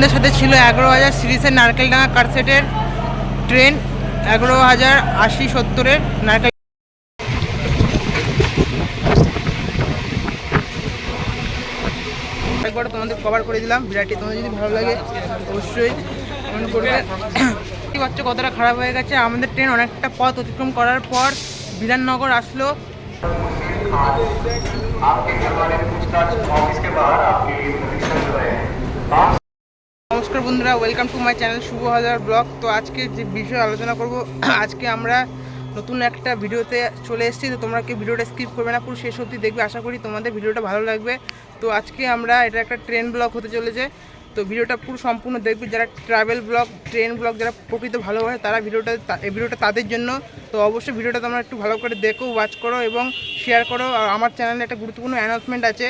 আমাদের সাথে ছিল এগারো হাজার সিরিজের নারকেলডাঙ্গা কারসেটের ট্রেন এগারো হাজার আশি সত্তরের নারকেল একবার তোমাদের কভার করে দিলাম বিরাটটি তোমাদের যদি ভালো লাগে অবশ্যই কমেন্ট করবে কি বাচ্চা কতটা খারাপ হয়ে গেছে আমাদের ট্রেন অনেকটা পথ অতিক্রম করার পর বিধাননগর আসলো आपके घर वाले पूछताछ ऑफिस के बाहर आपकी रिक्शा जो है নমস্কার বন্ধুরা ওয়েলকাম টু মাই চ্যানেল শুভ হাজার ব্লগ তো আজকে যে বিষয়ে আলোচনা করব, আজকে আমরা নতুন একটা ভিডিওতে চলে এসেছি। তো তোমরা কি ভিডিওটা স্কিপ করবে না, পুরো শেষ অবধি দেখবে। আশা করি তোমাদের ভিডিওটা ভালো লাগবে। তো আজকে আমরা, এটা একটা ট্রেন ব্লগ হতে চলেছে। তো ভিডিওটা পুরো সম্পূর্ণ দেখবে। যারা ট্রাভেল ব্লগ ট্রেন ব্লগ যারা প্রকৃত ভালোবাসে, তারা ভিডিওটা এই ভিডিওটা তাদের জন্য। তো অবশ্যই ভিডিওটা তোমরা একটু ভালো করে দেখো ওয়াচ করো এবং শেয়ার করো। আর আমার চ্যানেলে একটা গুরুত্বপূর্ণ অ্যানাউন্সমেন্ট আছে।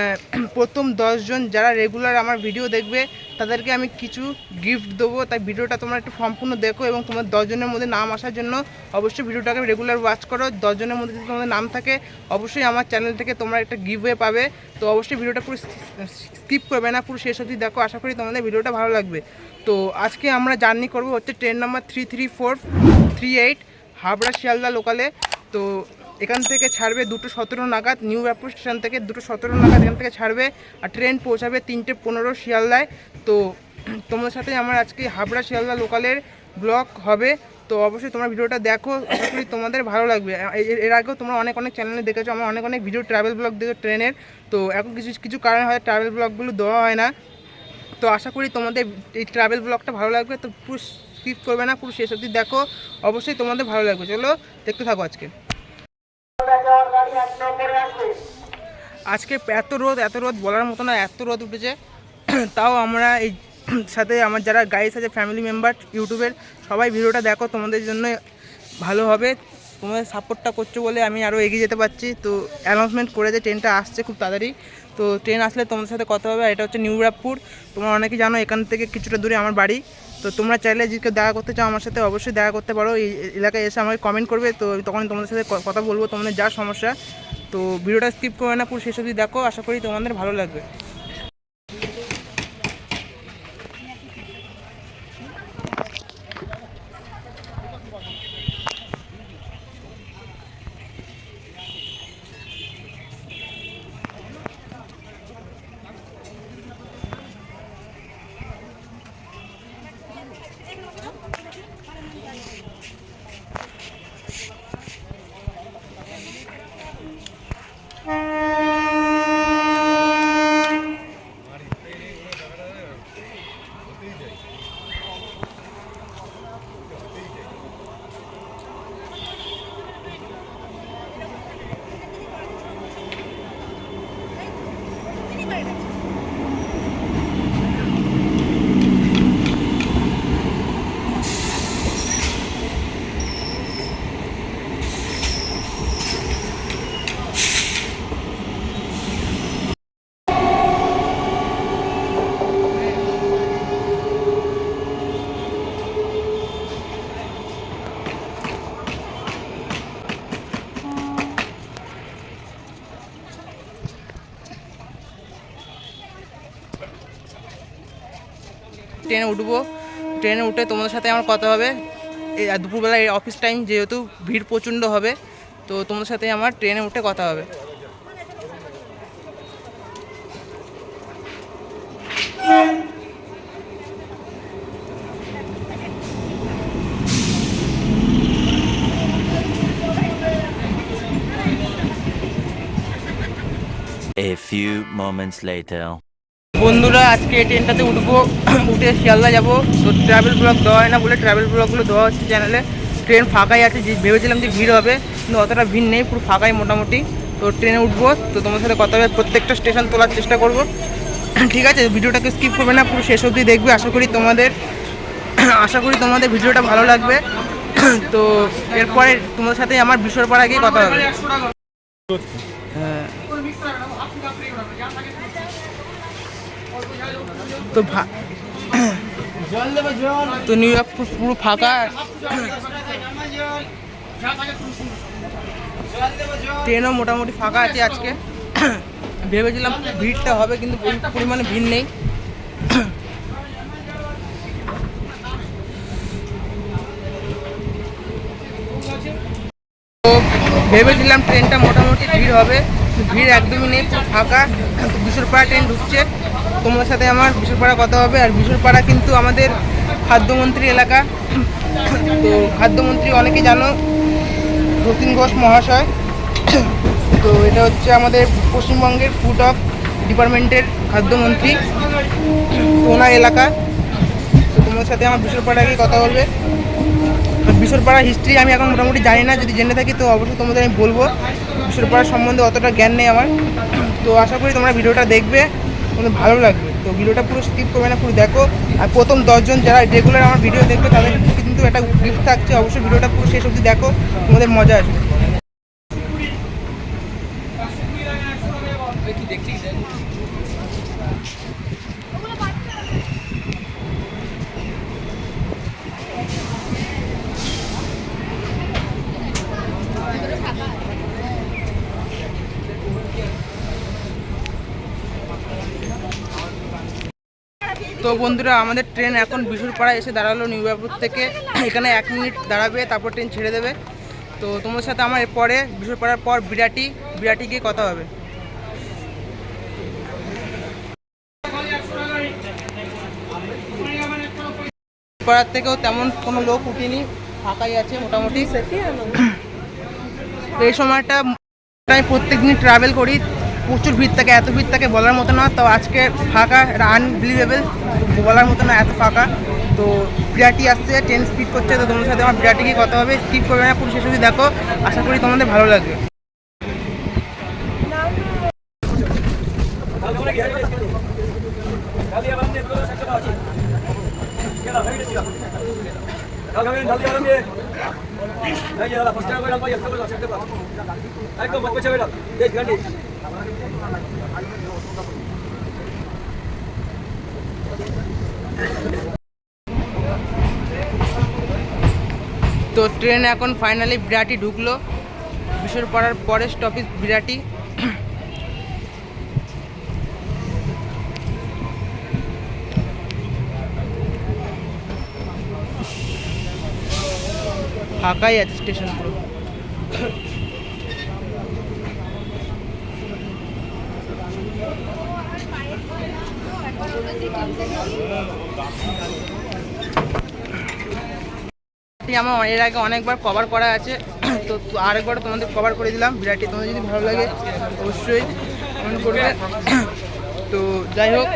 প্রথম দশজন যারা রেগুলার আমার ভিডিও দেখবে তাদেরকে আমি কিছু গিফট দেবো। তাই ভিডিওটা তোমরা একটু সম্পূর্ণ দেখো এবং তোমার দশজনের মধ্যে নাম আসার জন্য অবশ্যই ভিডিওটাকে রেগুলার ওয়াচ করো। দশজনের মধ্যে যদি তোমাদের নাম থাকে, অবশ্যই আমার চ্যানেল থেকে তোমরা একটা গিভওয়ে পাবে। তো অবশ্যই ভিডিওটা পুরো স্কিপ করবে না, পুরো শেষ অবধি দেখো। আশা করি তোমাদের ভিডিওটা ভালো লাগবে। তো আজকে আমরা জার্নি করব হচ্ছে train number three three four three eight Habra Sealdah লোকালে তো এখান থেকে ছাড়বে দুটো সতেরো নাগাদ, নিউ ব্যাপুর স্টেশন থেকে দুটো সতেরো নাগাদ এখান থেকে ছাড়বে আর ট্রেন পৌঁছাবে তিনটে পনেরো শিয়ালদায়। তো তোমাদের সাথে আমার আজকে হাবড়া শিয়ালদা লোকালের ব্লগ হবে। তো অবশ্যই তোমরা ভিডিওটা দেখো, আশা তোমাদের ভালো লাগবে। এর আগেও তোমরা অনেক অনেক চ্যানেলে দেখেছ, আমার অনেক অনেক ভিডিও ট্রাভেল ব্লগ দেখো ট্রেনের। তো এখন কিছু কিছু কারণে হয় ট্রাভেল ব্লগগুলো দেওয়া হয় না। তো আশা করি তোমাদের এই ট্রাভেল ব্লগটা ভালো লাগবে। তো পুরো স্কিপ করবে না, পুরো শেষ অবধি দেখো। অবশ্যই তোমাদের ভালো লাগবে। চলো, দেখতে থাকো আজকে। আজকে এত রোদ এত রোদ বলার মতো না, এত রোদ উঠেছে। তাও আমরা এই সাথে আমার যারা গাইস আছে ফ্যামিলি মেম্বার ইউটিউবের, সবাই ভিডিওটা দেখো, তোমাদের জন্য ভালো হবে। তোমাদের সাপোর্টটা করছ বলে আমি আরও এগিয়ে যেতে পারছি। তো অ্যানাউন্সমেন্ট করে যে ট্রেনটা আসছে খুব তাড়াতাড়ি। তো ট্রেন আসলে তোমাদের সাথে কথা হবে, আর এটা হচ্ছে নিউ ব্রাকপুর তোমরা অনেকেই জানো এখান থেকে কিছুটা দূরে আমার বাড়ি। তো তোমরা চাইলে যদি দেখা করতে চাও আমার সাথে, অবশ্যই দেখা করতে পারো। এই এলাকায় এসে আমাকে কমেন্ট করবে, তো তখন তোমাদের সাথে কথা বলব, তোমাদের যা সমস্যা। তো ভিডিওটা স্কিপ করবে না, পুরো অবধি দেখো। আশা করি তোমাদের ভালো লাগবে। ট্রেনে উঠবো। ট্রেনে উঠে তোমাদের সাথে আমার কথা হবে। দুপুরবেলা এই অফিস টাইম যেহেতু ভিড় প্রচণ্ড হবে, তো তোমাদের সাথে আমার ট্রেনে উঠে কথা হবে। A few moments later. বন্ধুরা আজকে ট্রেনটাতে উঠবো উঠে শিয়ালদা যাব। তো ট্রাভেল ব্লগ দেওয়া হয় না বলে ট্রাভেল ব্লগগুলো দেওয়া হচ্ছে চ্যানেলে ট্রেন ফাঁকাই আছে যে ভেবেছিলাম যে ভিড় হবে কিন্তু অতটা ভিড় নেই পুরো ফাঁকাই মোটামুটি। তো ট্রেনে উঠবো তো তোমার সাথে কথা হবে প্রত্যেকটা স্টেশন তোলার চেষ্টা করব। ঠিক আছে ভিডিওটাকে স্কিপ করবে না পুরো শেষ অবধি দেখবে। আশা করি তোমাদের আশা করি তোমাদের ভিডিওটা ভালো লাগবে। তো এরপরে তোমাদের সাথে আমার বিষয়ের পাড়া গিয়ে কথা হবে। হ্যাঁ। তো তো নিউ ইয়র্ক পুরো ফাঁকা। ট্রেনও মোটামুটি ফাঁকা আছে আজকে। ভেবেছিলাম ভিড়টা হবে, কিন্তু পরিমাণে ভিড় নেই। ভেবেছিলাম ট্রেনটা মোটামুটি ভিড় হবে ভিড় একদমই নেই ফাঁকা। দুশোর পাড়া ট্রেন ঢুকছে। তোমাদের সাথে আমার বিশ্বরপাড়া কথা হবে, আর বিশ্বরপাড়া কিন্তু আমাদের খাদ্যমন্ত্রী এলাকা। তো খাদ্যমন্ত্রী অনেকে জানো যতীন ঘোষ মহাশয়। তো এটা হচ্ছে আমাদের পশ্চিমবঙ্গের ফুড অফ ডিপার্টমেন্টের খাদ্যমন্ত্রী, ওনার এলাকা। তো তোমার সাথে আমার বিশ্বরপাড়া গিয়ে কথা বলবে। বিশ্বরপাড়া হিস্ট্রি আমি এখন মোটামুটি জানি না, যদি জেনে থাকি তো অবশ্যই তোমাদের আমি বলব। বিশ্বরপাড়া সম্বন্ধে অতটা জ্ঞান নেই আমার। তো আশা করি তোমরা ভিডিওটা দেখবে। তোমাদের ভালো লাগবে। তো ভিডিওটা পুরো স্কিপ করবে না, পুরো দেখো। আর প্রথম দশজন যারা রেগুলার আমার ভিডিও দেখবে, তাদের কিন্তু একটা গিফট থাকছে। অবশ্যই ভিডিওটা পুরো শেষ অবধি দেখো। তোমাদের মজা আসবে। তো বন্ধুরা আমাদের ট্রেন এখন বিশুরপাড়া এসে দাঁড়াল নিউ ব্যাপুর থেকে। এখানে এক মিনিট দাঁড়াবে তারপর ট্রেন ছেড়ে দেবে। তো তোমার সাথে আমার এরপরে বিশুরপাড়ার পর বিরাটি বিরাটি গিয়ে কথা হবে। পাড়ার থেকেও তেমন কোনো লোক উঠেনি ফাঁকাই আছে মোটামুটি। এই সময়টা আমি প্রত্যেক দিন ট্রাভেল করি। প্রচুর ভিড় থাকে, এত ভিড় থাকে বলার মতো না। তো আজকে ফাঁকা, এটা আনবিলিভেবল বলার মতো না, এত ফাঁকা। তো বিরাটি আসছে ট্রেন স্পিড করছে, তো তোমাদের সাথে আমার বিরাটি গিয়ে কথা হবে স্কিপ করবে না, পুরো শেষ অবধি দেখো। আশা করি তোমাদের ভালো লাগবে। তো ট্রেন এখন ফাইনালি বিরাটি ঢুকলো। বিশ্বরপাড়ার পরের স্টপেজ বিরাটি ফাঁকাই আছে স্টেশন পুরো। আমার এর আগে অনেকবার কভার করা আছে। তো আরেকবার তোমাদের কভার করে দিলাম। বিরাটি তোমাদের যদি ভালো লাগে, অবশ্যই কমেন্ট করবে। তো যাই হোক,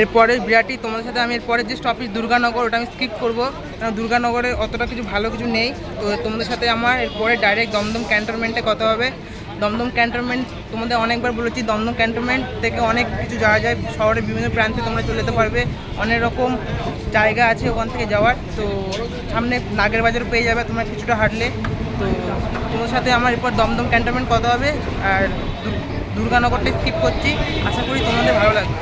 এরপরে বিরাটি তোমাদের সাথে আমি এরপরে যে স্টপেজ দুর্গানগর, ওটা আমি স্কিপ করব। কারণ দুর্গানগরে অতটা কিছু ভালো কিছু নেই। তো তোমাদের সাথে আমার এরপরে ডাইরেক্ট দমদম ক্যান্টনমেন্টে কথা হবে। দমদম ক্যান্টনমেন্ট তোমাদের অনেকবার বলেছি, দমদম ক্যান্টনমেন্ট থেকে অনেক কিছু যাওয়া যায়। শহরের বিভিন্ন প্রান্তে তোমরা চলে যেতে পারবে। অনেক রকম জায়গা আছে ওখান থেকে যাওয়ার। তো সামনে নাগের বাজার পেয়ে যাবে তোমরা কিছুটা হাঁটলে। তো তোমার সাথে আমার এরপর দমদম ক্যান্টনমেন্ট কথা হবে। আর দুর্গানগরটা স্কিপ করছি। আশা করি তোমাদের ভালো লাগবে।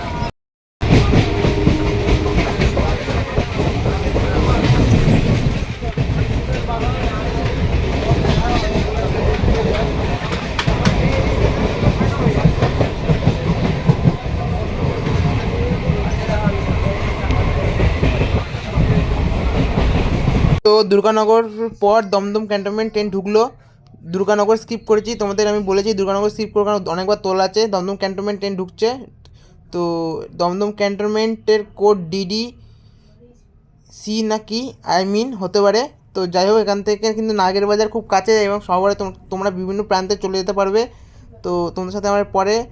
দুর্গানগর পর দমদম ক্যান্টনমেন্ট ট্রেন ঢুকলো। দুর্গানগর স্কিপ করেছি। তোমাদের আমি বলেছি, দুর্গানগর স্কিপ করে কারণ অনেকবার তোলা আছে। দমদম ক্যান্টনমেন্ট ট্রেন ঢুকছে। তো দমদম ক্যান্টনমেন্টের কোড ডিডি সি নাকি আই মিন হতে পারে। তো যাই হোক, এখান থেকে কিন্তু নাগের বাজার খুব কাছে এবং শহরে তোম- তোমরা বিভিন্ন প্রান্তে চলে যেতে পারবে। তো তোমাদের সাথে আমার পরে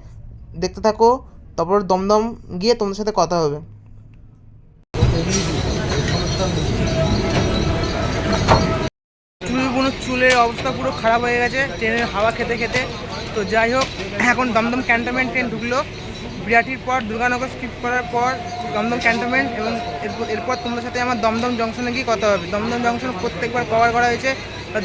দেখতে থাকো। তারপর দমদম গিয়ে তোমাদের সাথে কথা হবে। চুলগুলো চুলের অবস্থা পুরো খারাপ হয়ে গেছে, ট্রেনের হাওয়া খেতে খেতে। তো যাই হোক, এখন দমদম ক্যান্টনমেন্ট ট্রেন ঢুকলো। বিরাটির পর দুর্গানগর স্কিপ করার পর দমদম ক্যান্টনমেন্ট এবং এরপর তোমাদের সাথে আমার দমদম জংশনে গিয়ে কথা হবে। দমদম জংশন প্রত্যেকবার কভার করা হয়েছে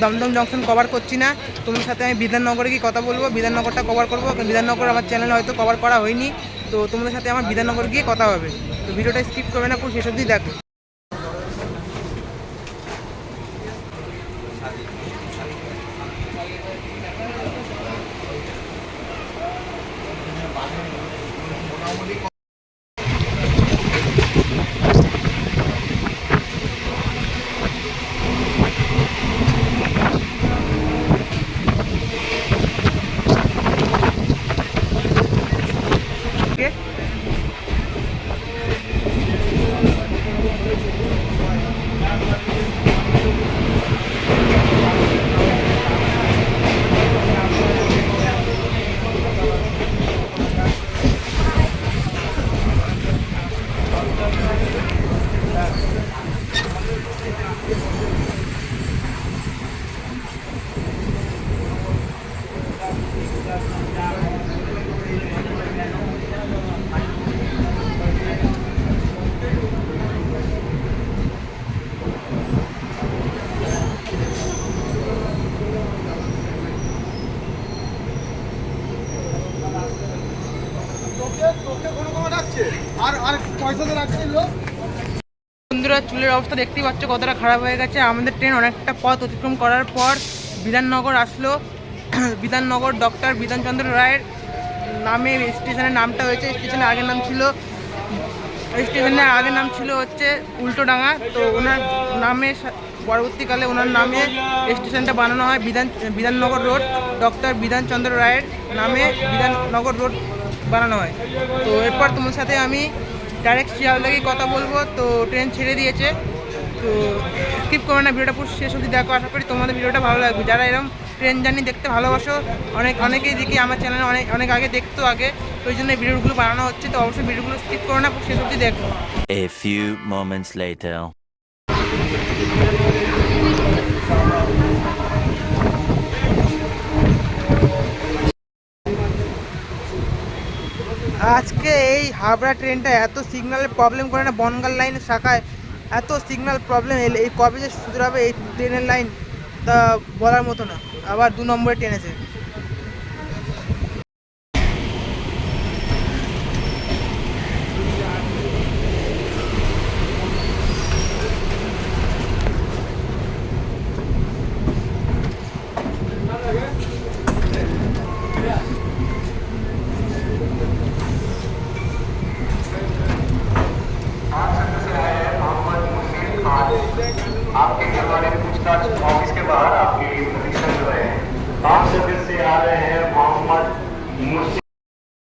দমদম জংশন কভার করছি না। তোমার সাথে আমি বিধাননগরে গিয়ে কথা বলব, বিধাননগরটা কভার করব। বিধাননগর আমার চ্যানেল হয়তো কভার করা হয়নি। তো তোমাদের সাথে আমার বিধাননগর গিয়ে কথা হবে। তো ভিডিওটা স্কিপ করবে না, পুরো শেষ অবধি দেখো। বন্ধুরা, চুলের অবস্থা দেখতেই পাচ্ছ, কতটা খারাপ হয়ে গেছে। আমাদের ট্রেন অনেকটা পথ অতিক্রম করার পর বিধাননগর আসলো। বিধাননগর ডক্টর বিধানচন্দ্র রায়ের নামে স্টেশনের নামটা হয়েছে। স্টেশনের আগের নাম ছিল, স্টেশনের আগের নাম ছিল হচ্ছে উল্টোডাঙ্গা। তো ওনার নামে পরবর্তীকালে ওনার নামে স্টেশনটা বানানো হয় বিধান, বিধাননগর রোড। ডক্টর বিধানচন্দ্র রায়ের নামে বিধাননগর রোড বানানো হয়। তো এরপর তোমার সাথে আমি ডাইরেক্ট শিয়ালদাকে কথা বলব। তো ট্রেন ছেড়ে দিয়েছে। তো স্কিপ করো না, ভিডিওটা পুরো শেষ অবধি দেখো। আশা করি তোমাদের ভিডিওটা ভালো লাগবে। যারা এরকম ট্রেন জার্নি দেখতে ভালোবাসো, অনেক, অনেকেই দেখি আমার চ্যানেলে অনেক অনেক আগে দেখতো আগে। ওই জন্য ভিডিওগুলো বানানো হচ্ছে। তো অবশ্যই ভিডিওগুলো স্কিপ করো না, পুরো শেষ অবধি দেখো। A few moments later. আজকে হাবড়া ট্রেনটা এত সিগনালের প্রবলেম করে না বনগাল লাইনের শাখায় এত সিগনাল প্রবলেম এলে এই কবে যে সুধরাবে এই ট্রেনের লাইন তা বলার মতো না। আবার দু নম্বরে ট্রেন আছে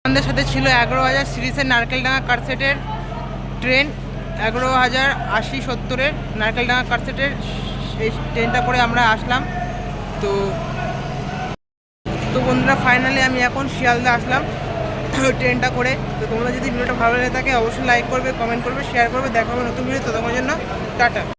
আমাদের সাথে ছিল এগারো হাজার সিরিজের নারকেলডাঙ্গা কারসেটের ট্রেন, এগারো হাজার আশি সত্তরের নারকেলডাঙ্গা কারসেটের সেই ট্রেনটা করে আমরা আসলাম। তো তো বন্ধুরা ফাইনালি আমি এখন শিয়ালদা আসলাম ট্রেনটা করে। তো তোমরা যদি ভিডিওটা ভালো লেগে থাকে, অবশ্যই লাইক করবে কমেন্ট করবে শেয়ার করবে, দেখা হবে নতুন ভিডিও তো তোমার জন্য টাটা।